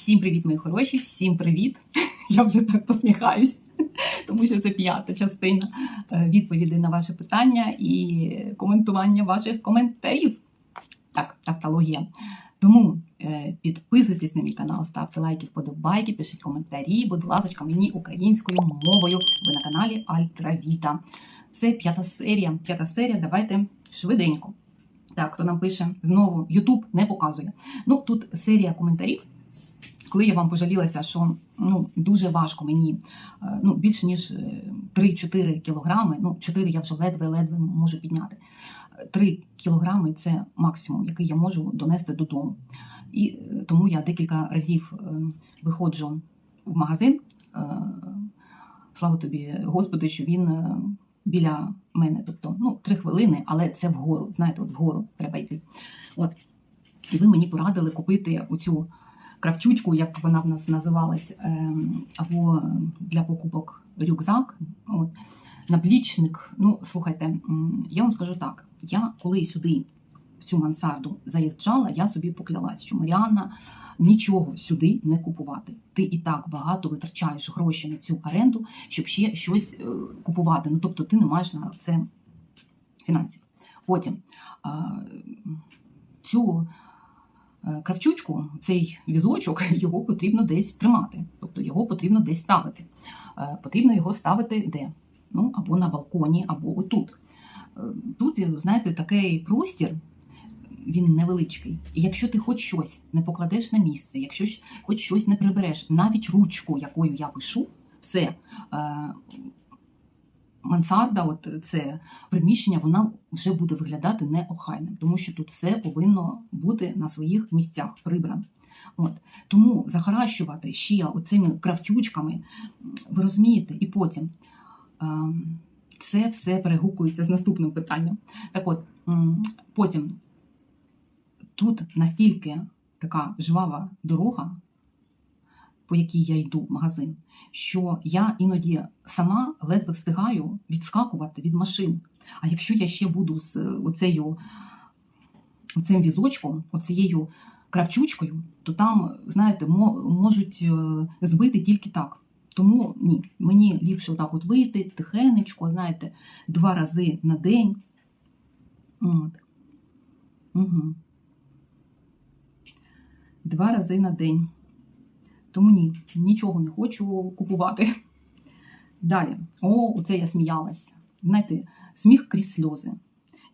Всім привіт, мої хороші, всім привіт. Я вже так посміхаюсь, тому що це п'ята частина е, відповідей на ваші питання і коментування ваших коментарів. Так, тавтологія. Тому е, підписуйтесь на мій канал, ставте лайки, вподобайки, пишіть коментарі, будь ласка, мені українською мовою. Ви на каналі Альтравіта. Це п'ята серія. П'ята серія. Давайте швиденько. Так, хто нам пише знову, Ютуб не показує. Ну тут серія коментарів. Коли я вам пожалілася, що ну дуже важко мені, е, ну більш ніж е, 3-4 кілограми. Ну 4 я вже ледве-ледве можу підняти. 3 кілограми це максимум, який я можу донести додому. І е, тому я декілька разів е, виходжу в магазин. Е, Слава тобі, Господи, що він е, біля мене. Тобто, ну, три хвилини, але це вгору. Знаєте, от вгору треба йти. От. І ви мені порадили купити оцю кравчучку, як вона в нас називалась, ем, або для покупок рюкзак, от, наплічник. Ну, слухайте, я вам скажу так: я коли сюди, в цю мансарду, заїжджала, я собі поклялась, що Маріанна нічого сюди не купувати. Ти і так багато витрачаєш гроші на цю оренду, щоб ще щось е, купувати. Ну, тобто ти не маєш на це фінансів. Потім цю кравчучку, цей візочок, його потрібно десь тримати, тобто його потрібно десь ставити. Е, Потрібно його ставити де? Ну, або на балконі, або отут. Е, Тут, знаєте, такий простір, він невеличкий. І якщо ти хоч щось не покладеш на місце, якщо хоч щось не прибереш, навіть ручку, якою я пишу, все. Е, Мансарда, от це приміщення, вона вже буде виглядати неохайним, тому що тут все повинно бути на своїх місцях прибрано. От. Тому захаращувати ще оцими кравчучками, ви розумієте, і потім ем, це все перегукується з наступним питанням. Так от, потім тут настільки така жвава дорога, по якій я йду в магазин, що я іноді сама ледве встигаю відскакувати від машин. А якщо я ще буду з оцею, оцим візочком, оцією кравчучкою, то там, знаєте, можуть е, збити тільки так. Тому ні, мені ліпше отак от вийти тихенечко, знаєте, два рази на день. От. Угу. Два рази на день. Тому ні, нічого не хочу купувати. Далі, о, оце я сміялась. Знаєте, сміх крізь сльози.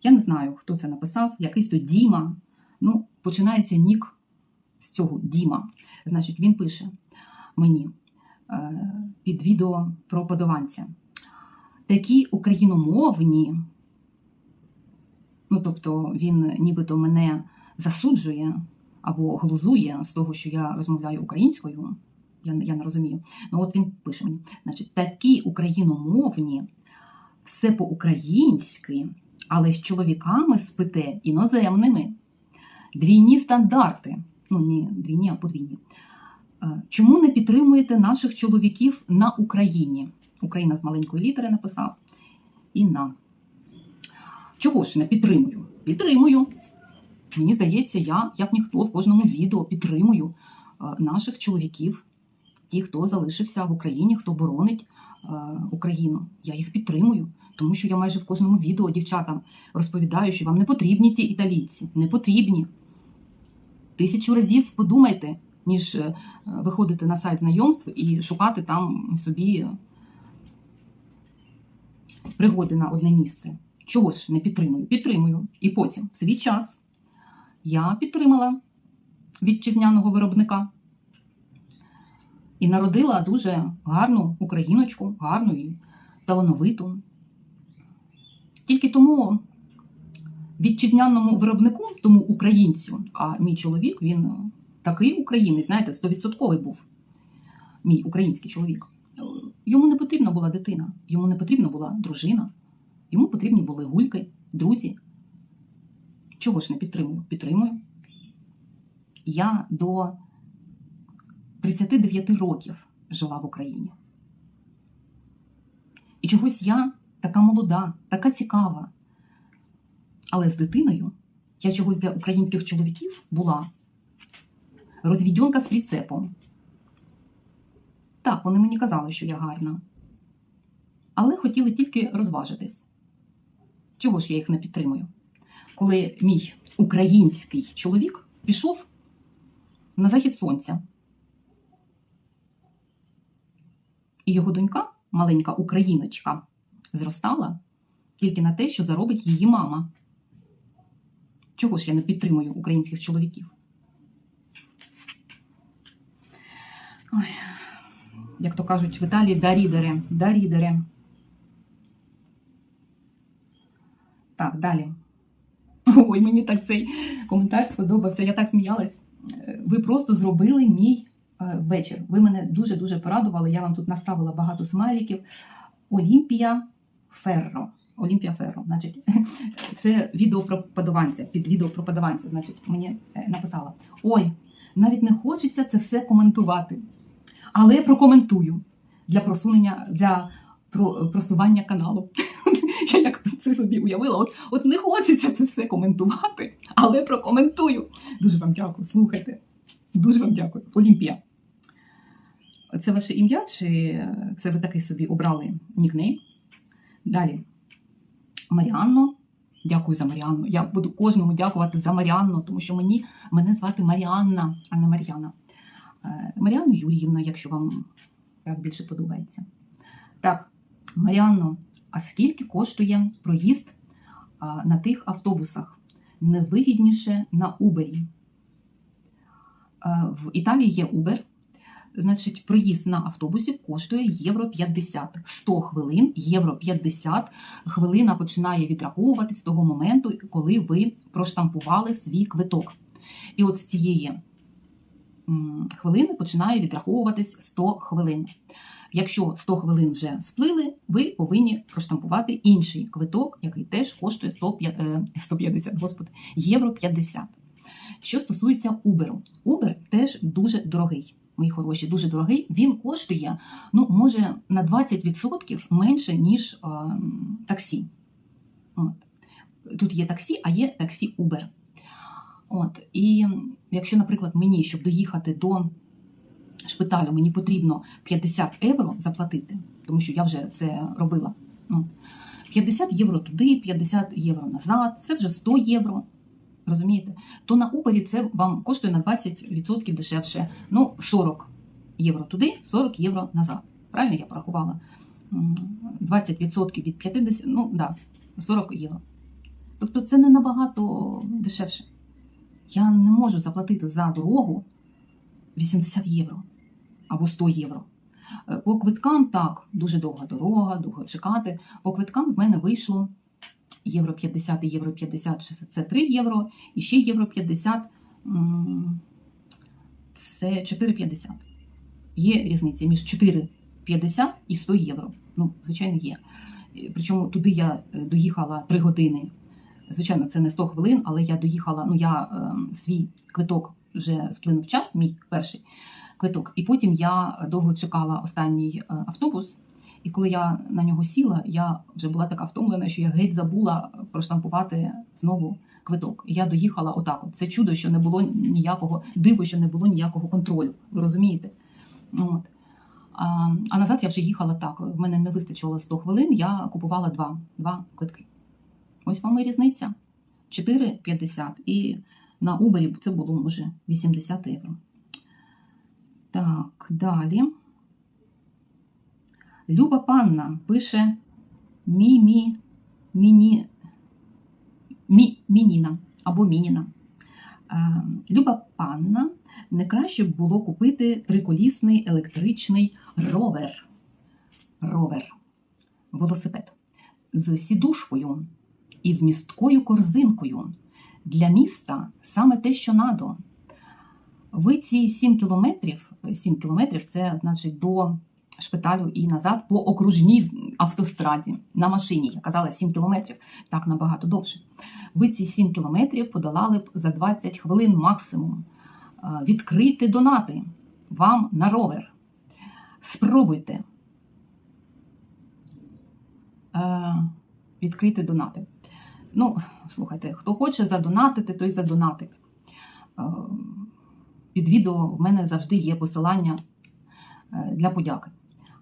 Я не знаю, хто це написав, якийсь то Діма. Ну, починається нік з цього Діма. Значить, він пише мені е, під відео про подаванця. Такі україномовні, ну тобто він нібито мене засуджує або глузує з того, що я розмовляю українською. Я, я не розумію. Ну от він пише мені: значить, такі україномовні, все по-українськи, але з чоловіками спите іноземними. Двійні стандарти. Ну, не двійні, а подвійні. Е, Чому не підтримуєте наших чоловіків на Україні? Україна з маленької літери написав. І на. Чого ж не підтримую? Підтримую. Мені здається, я, як ніхто, в кожному відео підтримую е, наших чоловіків, ті, хто залишився в Україні, хто боронить е, Україну. Я їх підтримую, тому що я майже в кожному відео дівчатам розповідаю, що вам не потрібні ці італійці, не потрібні. Тисячу разів подумайте, ніж е, виходити на сайт знайомств і шукати там собі пригоди на одне місце. Чого ж не підтримую? Підтримую. І потім, в свій час, я підтримала вітчизняного виробника і народила дуже гарну україночку, гарну і талановиту. Тільки тому вітчизняному виробнику, тому українцю, а мій чоловік, він е, такий українець, знаєте, стовідсотковий був мій український чоловік. Йому не потрібна була дитина, йому не потрібна була дружина, йому потрібні були гульки, друзі. Чого ж не підтримую? Підтримую. Я до 39 років жила в Україні. І чогось я така молода, така цікава. Але з дитиною я чогось для українських чоловіків була розвідьонка з прицепом. Так, вони мені казали, що я гарна. Але хотіли тільки розважитись. Чого ж я їх не підтримую? Коли мій український чоловік пішов на захід сонця. І його донька, маленька україночка, зростала тільки на те, що заробить її мама. Чого ж я не підтримую українських чоловіків? Ой. Як то кажуть в Італії, дарідери, дарідери. Так, далі. Ой, мені так цей коментар сподобався. Я так сміялась. Е, Ви просто зробили мій е, вечір. Ви мене дуже-дуже порадували. Я вам тут наставила багато смайликів. Олімпія Ферро. Олімпія Ферро. Значить, це відео про подаванця. Під відео про подаванця, значить, мені е, написала: Ой, навіть не хочеться це все коментувати. Але я прокоментую для просунення, для про- просування каналу. Я як це собі уявила, от, от не хочеться це все коментувати, але прокоментую. Дуже вам дякую, слухайте. Дуже вам дякую. Олімпія. Це ваше ім'я, чи це ви такий собі обрали нікнейм? Далі. Маріанно. Дякую за Маріанну. Я буду кожному дякувати за Маріанну, тому що мені мене звати Маріанна, а не Мар'яна. Е, Маріанну Юріївну, якщо вам так більше подобається. Так, Маріанно, а скільки коштує проїзд на тих автобусах? Невигідніше на. Е, В Італії є Uber. Значить, проїзд на автобусі коштує євро 50. 100 хвилин, євро 50. Хвилина починає відраховувати з того моменту, коли ви проштампували свій квиток. І от з цієї хвилини починає відраховуватись 100 хвилин. Якщо 100 хвилин вже сплили, ви повинні проштампувати інший квиток, який теж коштує 100, е, 150 господи, євро 50. Що стосується Uber. Uber теж дуже дорогий. Мої хороші, дуже дорогий. Він коштує, ну, може, на 20% менше, ніж е, таксі. От. Тут є таксі, а є таксі Uber. От. І якщо, наприклад, мені, щоб доїхати до шпиталю, мені потрібно 50 євро заплатити, тому що я вже це робила. Ну, 50 євро туди, 50 євро назад, це вже 100 євро. Розумієте? То на Uber це вам коштує на 20% дешевше. Ну, 40 євро туди, 40 євро назад. Правильно я порахувала? 20% від 50, ну да, 40 євро. Тобто це не набагато дешевше. Я не можу заплатити за дорогу 80 євро або 100 євро. Е, По квиткам так, дуже довга дорога, довго чекати. По квиткам в мене вийшло євро 50 і євро 50 це 3 євро, і ще євро 50 це 4,50. Є різниця між 4,50 і 100 євро. Ну, звичайно, є. Е, Причому туди я е, доїхала 3 години. Звичайно, це не 100 хвилин, але я доїхала, ну я е, свій квиток вже сплинув час, мій перший квиток. І потім я довго чекала останній е, автобус. І коли я на нього сіла, я вже була така втомлена, що я геть забула проштампувати знову квиток. І я доїхала отак. От. Це чудо, що не було ніякого диво, що не було ніякого контролю. Ви розумієте? От. А, а назад я вже їхала так. В мене не вистачило 100 хвилин, я купувала два, два квитки. Ось вам і різниця. 4,50. І на Uber це було, може, 80 євро. Так, далі. Люба панна пише мі-мі, міні, мі, мініна або мініна. Е, Люба панна, не краще б було купити триколісний електричний ровер. Ровер. Велосипед з сідушкою і вмісткою корзинкою. Для міста саме те, що надо. Ви ці 7 кілометрів, 7 кілометрів це значить до шпиталю і назад по окружній автостраді на машині. Я казала 7 кілометрів, так набагато довше. Ви ці 7 кілометрів подолали б за 20 хвилин максимум. Е, Відкрийте донати вам на ровер. Спробуйте. Е, Відкрийте донати. Ну, слухайте, хто хоче задонатити, той задонатить. Під відео в мене завжди є посилання е, для подяки.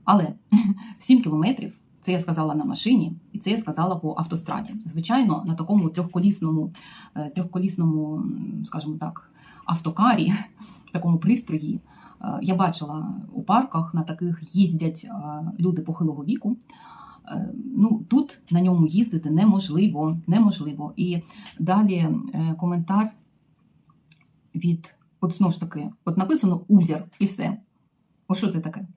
Але 7 кілометрів це я сказала на машині, і це я сказала по автостраді. Звичайно, на такому трьохколісному, е, трьохколісному, скажімо так, автокарі, такому пристрої. е, Я бачила у парках, на таких їздять люди похилого віку. Ну, тут на ньому їздити неможливо. неможливо. І далі коментар від, от знову ж таки, от написано узір і все. О, що це таке?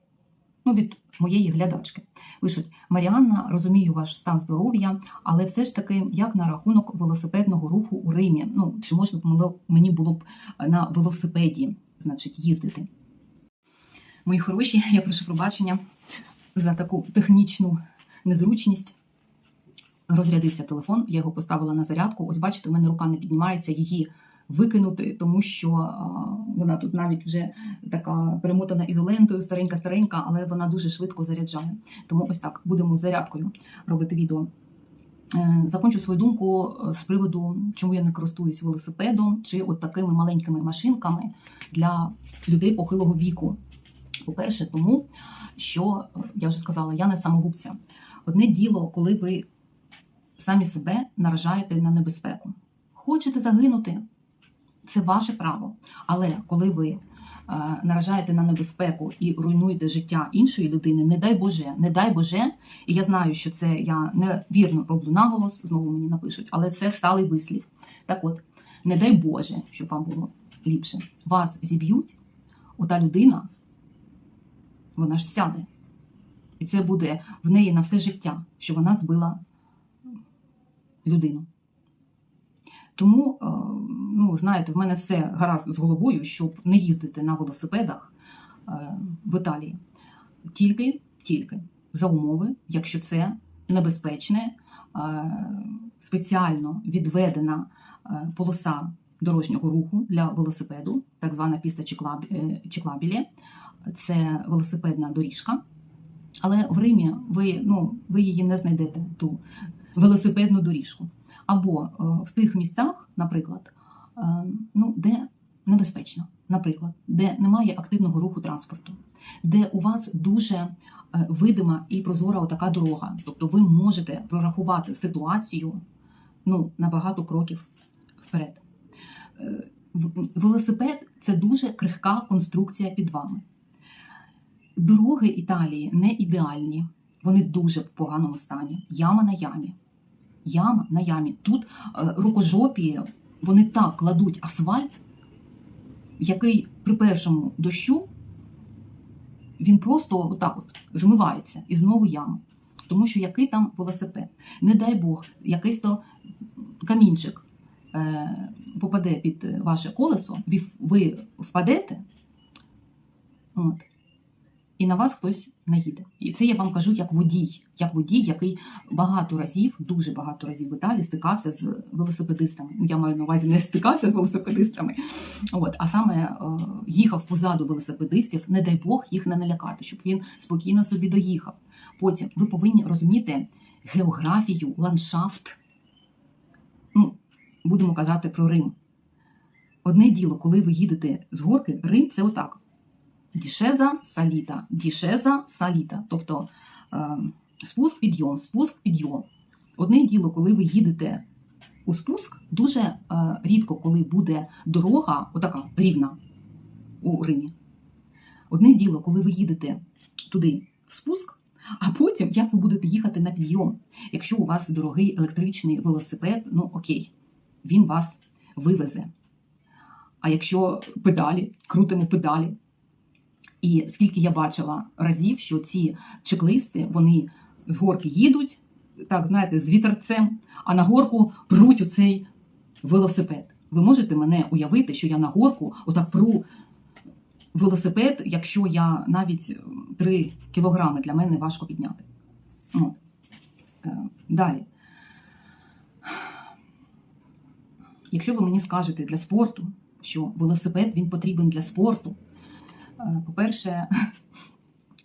Ну, від моєї глядачки. Пишуть, Маріанна, розумію ваш стан здоров'я, але все ж таки, як на рахунок велосипедного руху у Римі? Ну, чи можна б мені було б на велосипеді, значить, їздити? Мої хороші, я прошу пробачення за таку технічну незручність. Розрядився телефон, я його поставила на зарядку. Ось бачите, в мене рука не піднімається її викинути, тому що вона тут навіть вже така перемотана ізолентою, старенька-старенька, але вона дуже швидко заряджає. Тому ось так будемо зарядкою робити відео. Е, Закончу свою думку е, з приводу, чому я не користуюсь велосипедом чи от такими маленькими машинками для людей похилого віку. По-перше, тому що е, я вже сказала, я не самогубця. Одне діло, коли ви самі себе наражаєте на небезпеку. Хочете загинути, це ваше право. Але коли ви е, наражаєте на небезпеку і руйнуєте життя іншої людини, не дай Боже, не дай Боже, і я знаю, що це я невірно роблю наголос, знову мені напишуть, але це сталий вислів. Так от, не дай Боже, щоб вам було ліпше. Вас зіб'ють, ота людина, вона ж сяде. І це буде в неї на все життя, що вона збила людину. Тому, е, ну, знаєте, в мене все гаразд з головою, щоб не їздити на велосипедах е, в Італії. Тільки, тільки за умови, якщо це небезпечне, е, спеціально відведена полоса дорожнього руху для велосипеду, так звана піста Чеклаб- е, Це велосипедна доріжка. Але в Римі ви, ну, ви її не знайдете, ту велосипедну доріжку. Або е, в тих місцях, наприклад, е, ну, де небезпечно, наприклад, де немає активного руху транспорту, де у вас дуже е, видима і прозора така дорога. Тобто ви можете прорахувати ситуацію ну, на багато кроків вперед. Велосипед це дуже крихка конструкція під вами. Дороги Італії не ідеальні, вони дуже в поганому стані. Яма на ямі. Яма на ямі. Тут е, рукожопі вони так кладуть асфальт, який при першому дощу він просто отак от змивається і знову ями. Тому що який там велосипед? Не дай Бог, якийсь то камінчик е, попаде під ваше колесо, ви впадете, от, і на вас хтось наїде. І це я вам кажу як водій, як водій, який багато разів, дуже багато разів в Італії стикався з велосипедистами. Ну, я маю на увазі не стикався з велосипедистами, от, а саме е, їхав позаду велосипедистів, не дай Бог їх не налякати, щоб він спокійно собі доїхав. Потім ви повинні розуміти географію, ландшафт. Ну, будемо казати про Рим. Одне діло, коли ви їдете з горки, Рим це отак. Дішеза саліта, дішеза саліта. Тобто е, спуск, підйом, спуск, підйом. Одне діло, коли ви їдете у спуск, дуже е, рідко, коли буде дорога, отака рівна у Римі. Одне діло, коли ви їдете туди в спуск, а потім як ви будете їхати на підйом. Якщо у вас дорогий електричний велосипед, ну окей, він вас вивезе. А якщо педалі, крутимо педалі. І скільки я бачила разів, що ці чеклисти вони з горки їдуть, так знаєте, з вітерцем, а на горку пруть у цей велосипед. Ви можете мене уявити, що я на горку отак пру велосипед, якщо я навіть 3 кілограми для мене важко підняти. От. Е, Далі. Якщо ви мені скажете для спорту, що велосипед він потрібен для спорту, по-перше,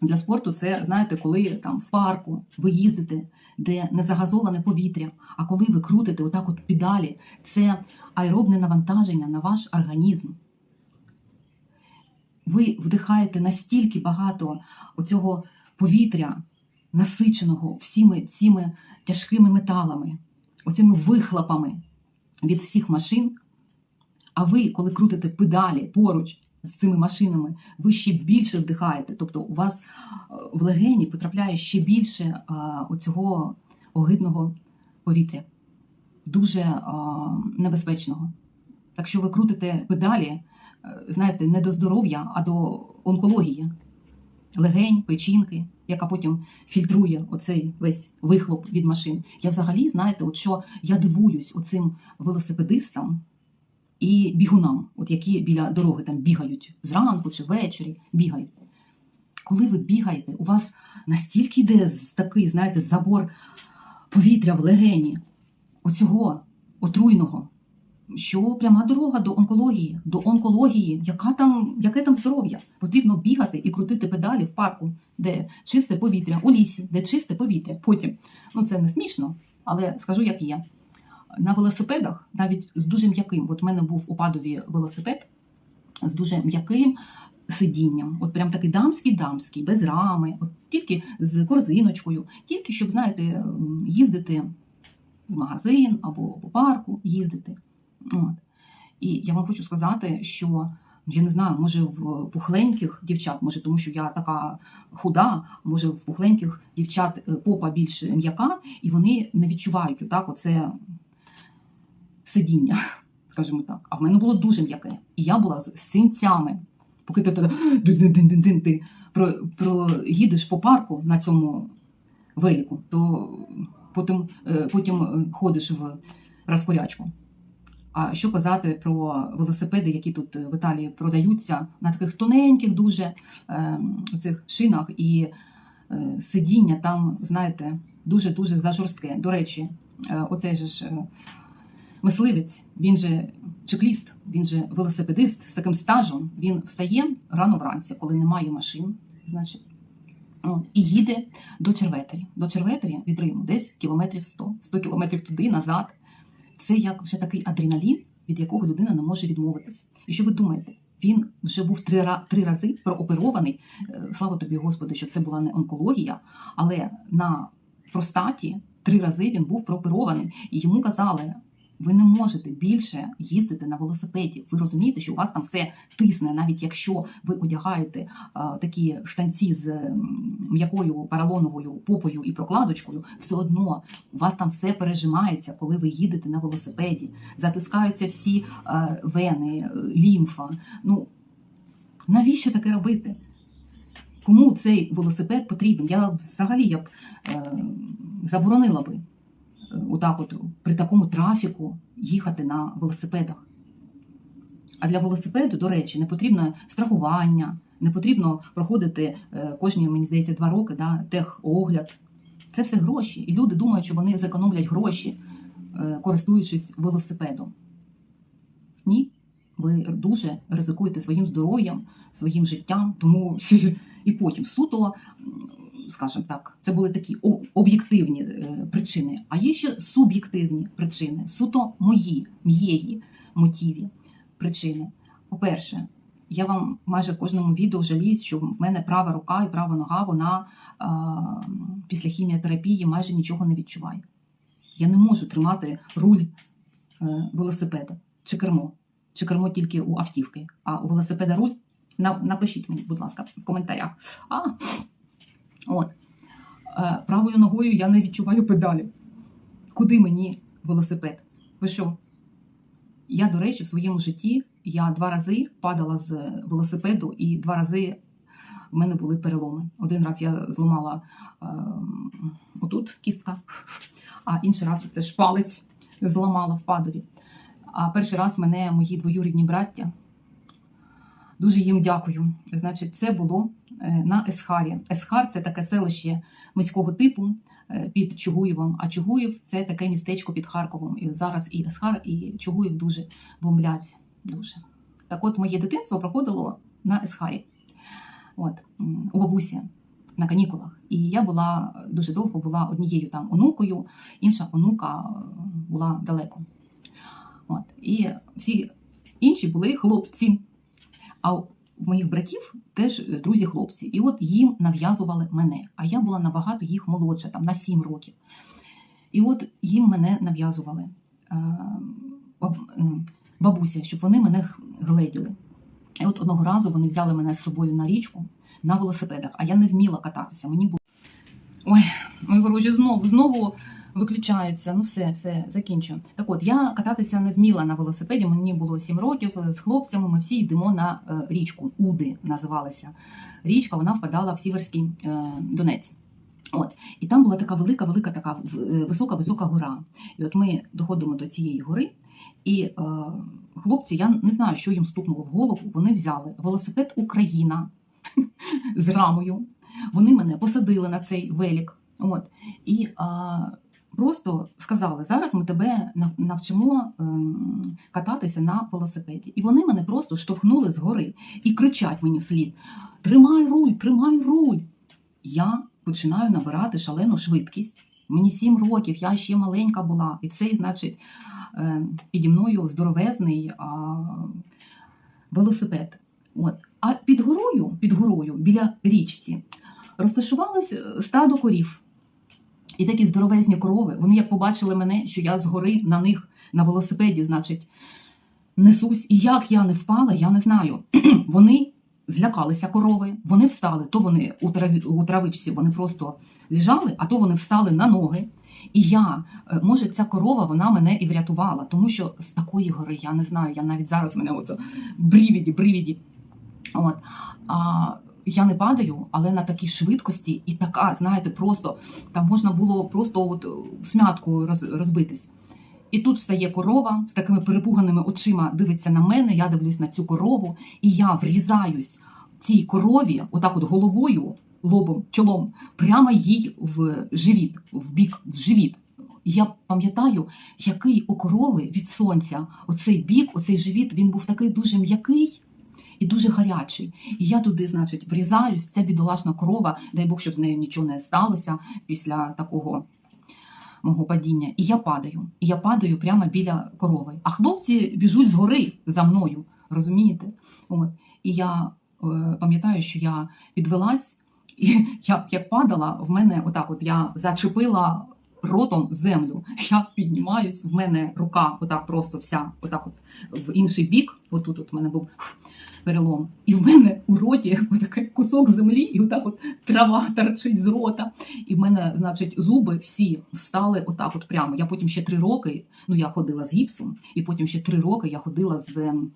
для спорту це, знаєте, коли там в парку ви їздите, де не загазоване повітря, а коли ви крутите отак от педалі, це аеробне навантаження на ваш організм. ви вдихаєте настільки багато оцього повітря, насиченого всіми цими тяжкими металами, оцими вихлопами від всіх машин. А ви, коли крутите педалі поруч з цими машинами, ви ще більше вдихаєте. Тобто у вас е, в легені потрапляє ще більше е, оцього огидного повітря, дуже е, небезпечного. Так що ви крутите педалі, знаєте, не до здоров'я, а до онкології, легень, печінки, яка потім фільтрує оцей весь вихлоп від машин. Я взагалі, знаєте, от що я дивуюсь оцим велосипедистам і бігунам, от які біля дороги там бігають зранку чи ввечері бігають. Коли ви бігаєте, у вас настільки йде такий, знаєте, забор повітря в легені, оцього отруйного, що пряма дорога до онкології, до онкології, яка там, яке там здоров'я? Потрібно бігати і крутити педалі в парку, де чисте повітря, у лісі, де чисте повітря. Потім, ну це не смішно, але скажу, як є. На велосипедах, навіть з дуже м'яким, от в мене був у падові велосипед з дуже м'яким сидінням, от прям такий дамський дамський, без рами, от тільки з корзиночкою, тільки щоб, знаєте, їздити в магазин або по парку їздити. От. І я вам хочу сказати, що я не знаю, може в пухленьких дівчат, може, тому що я така худа, може в пухленьких дівчат е, попа більш м'яка, і вони не відчувають отак оце сидіння, скажімо так. А в мене було дуже м'яке. І я була з синцями. Поки ти ти проїдеш по парку на цьому велику, то потім, е, потім е, ходиш в розпорядку. А що казати про велосипеди, які тут в Італії продаються на таких тоненьких дуже е, цих шинах, і е, сидіння там, знаєте, дуже-дуже зажорстке. До речі, е, оцей же ж е, мисливець, він же чекліст, він же велосипедист з таким стажем. Він встає рано вранці, коли немає машин, значить, і їде до Черветері. До Черветері від Риму десь кілометрів 100, 100 кілометрів туди, назад. Це як вже такий адреналін, від якого людина не може відмовитись. І що ви думаєте? Він вже був три, три рази прооперований. Е, Слава тобі, Господи, що це була не онкологія, але на простаті три рази він був прооперований. І йому казали: ви не можете більше їздити на велосипеді. Ви розумієте, що у вас там все тисне, навіть якщо ви одягаєте а, такі штанці з м'якою поролоновою попою і прокладочкою, все одно у вас там все пережимається, коли ви їдете на велосипеді. Затискаються всі е, вени, е, лімфа. Ну навіщо таке робити? Кому цей велосипед потрібен? Я взагалі я б е, заборонила би отак от при такому трафіку їхати на велосипедах. А для велосипеду, до речі, не потрібно страхування, не потрібно проходити е, кожні, мені здається, два роки да, техогляд. Це все гроші. І люди думають, що вони зекономлять гроші, е, користуючись велосипедом. Ні, ви дуже ризикуєте своїм здоров'ям, своїм життям, тому і потім суто, скажімо так, це були такі об'єктивні е, причини, а є ще суб'єктивні причини, суто мої, м'єї мотиві причини. По-перше, я вам майже в кожному відео жаліюсь, що в мене права рука і права нога, вона а, після хіміотерапії майже нічого не відчуває. Я не можу тримати руль е, велосипеда чи кермо, чи кермо тільки у автівки, а у велосипеда руль. Напишіть мені, будь ласка, в коментарях. А, от. Е, Правою ногою я не відчуваю педалі. Куди мені велосипед? Ви що? Я, до речі, в своєму житті я два рази падала з велосипеду, і два рази в мене були переломи. Один раз я зламала е, отут кістка, а інший раз це ж палець зламала в падові. А перший раз мене мої двоюрідні браття. Дуже їм дякую. Значить, це було на Есхарі. Есхар це таке селище міського типу е, під Чугуєвом. А Чугуєв це таке містечко під Харковом. І зараз і Есхар, і Чугуєв дуже бомблять. Дуже. Так от моє дитинство проходило на Есхарі. От, у бабусі на канікулах. І я була е, дуже довго була однією там онукою, інша онука е, була далеко. От, і всі інші були хлопці. А в моїх братів теж е, друзі хлопці, і от їм нав'язували мене. А я була набагато їх молодша, там на 7 років. І от їм мене нав'язували е, баб- е, бабуся, щоб вони мене гледіли. І от одного разу вони взяли мене з собою на річку на велосипедах, а я не вміла кататися. Мені було. Ой, мої хороші, знову, знову виключається. Ну все, все, закінчую. Так от, я кататися не вміла на велосипеді, мені було 7 років. З хлопцями ми всі йдемо на е, річку. Уди називалася. Річка, вона впадала в Сіверський е, Донець. От, і там була така велика, велика, така е, висока, висока гора. І от ми доходимо до цієї гори, і е, хлопці, я не знаю, що їм стукнуло в голову. Вони взяли велосипед Україна з рамою. Вони мене посадили на цей велик. От, і а, просто сказали: зараз ми тебе навчимо ем, кататися на велосипеді. І вони мене просто штовхнули з гори і кричать мені вслід: Тримай руль, тримай руль. Я починаю набирати шалену швидкість. Мені сім років, я ще маленька була, і цей, значить, е, піді мною здоровезний велосипед. От. А під горою, під горою, біля річці, розташувалось е, стадо корів. І такі здоровезні корови, вони як побачили мене, що я згори на них на велосипеді, значить, несусь. І як я не впала, я не знаю. вони злякалися корови, вони встали, то вони у, траві, у травичці вони просто лежали, а то вони встали на ноги. І я, е, може, ця корова вона мене і врятувала, тому що з такої гори я не знаю, я навіть зараз мене от брівіді, брівіді. От. А, я не падаю, але на такій швидкості і така, знаєте, просто там можна було просто от в смятку роз, розбитись. І тут встає корова з такими перепуганими очима дивиться на мене, я дивлюсь на цю корову, і я врізаюсь цій корові, отак от головою, лобом, чолом, прямо їй в живіт, в бік, в живіт. І Я пам'ятаю, який у корови від сонця оцей бік, оцей живіт, він був такий дуже м'який і дуже гарячий. І я туди, значить, врізаюсь, ця бідолашна корова, дай Бог, щоб з нею нічого не сталося після такого мого падіння. І я падаю. І я падаю прямо біля корови. А хлопці біжуть згори за мною. Розумієте? От. І я е, пам'ятаю, що я підвелась, і я як падала, в мене отак, от я зачепила ротом землю. Я піднімаюсь, в мене рука отак просто вся, отак, от в інший бік. Отут от в мене був перелом. І в мене у роті отакий кусок землі, і отак от трава торчить з рота. І в мене, значить, зуби всі встали отак, от прямо. Я потім ще три роки, ну я ходила з гіпсом, і потім ще три роки я ходила з ем,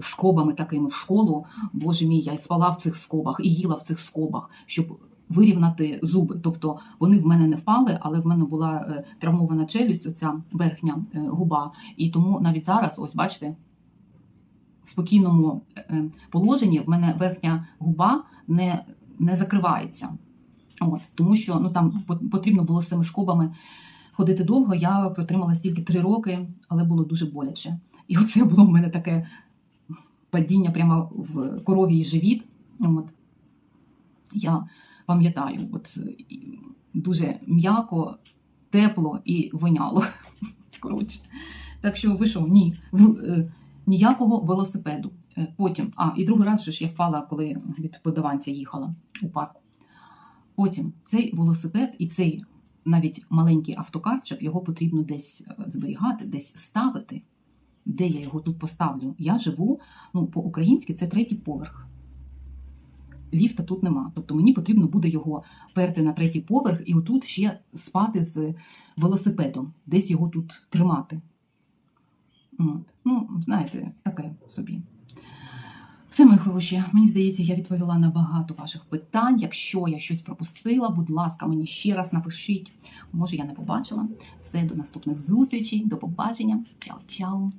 скобами такими в школу. Боже мій, я і спала в цих скобах і їла в цих скобах, щоб вирівнати зуби. Тобто вони в мене не впали, але в мене була е, травмована челюсть, оця верхня е, губа. І тому навіть зараз, ось бачите. В спокійному е, положенні в мене верхня губа не, не закривається. От, тому що ну, там потрібно було з цими скобами ходити довго. Я протрималась тільки три роки, але було дуже боляче. І оце було в мене таке падіння прямо в коровій живіт. От. Я пам'ятаю, от дуже м'яко, тепло і воняло. Коротше. Так що ви що, ні, в, е, ніякого велосипеду. Е, Потім, а, і другий раз ж я впала, коли від подаванця їхала у парку. Потім цей велосипед і цей навіть маленький автокарчик, його потрібно десь е, зберігати, десь ставити. Де я його тут поставлю? Я живу, ну, по-українськи це третій поверх. Ліфта тут нема. Тобто мені потрібно буде його перти на третій поверх і отут ще спати з велосипедом, десь його тут тримати. От. Ну, знаєте, таке собі. Все, мої хороші, мені здається, я відповіла на багато ваших питань. Якщо я щось пропустила, будь ласка, мені ще раз напишіть. Може, я не побачила. Все, до наступних зустрічей, до побачення. Чао-чао.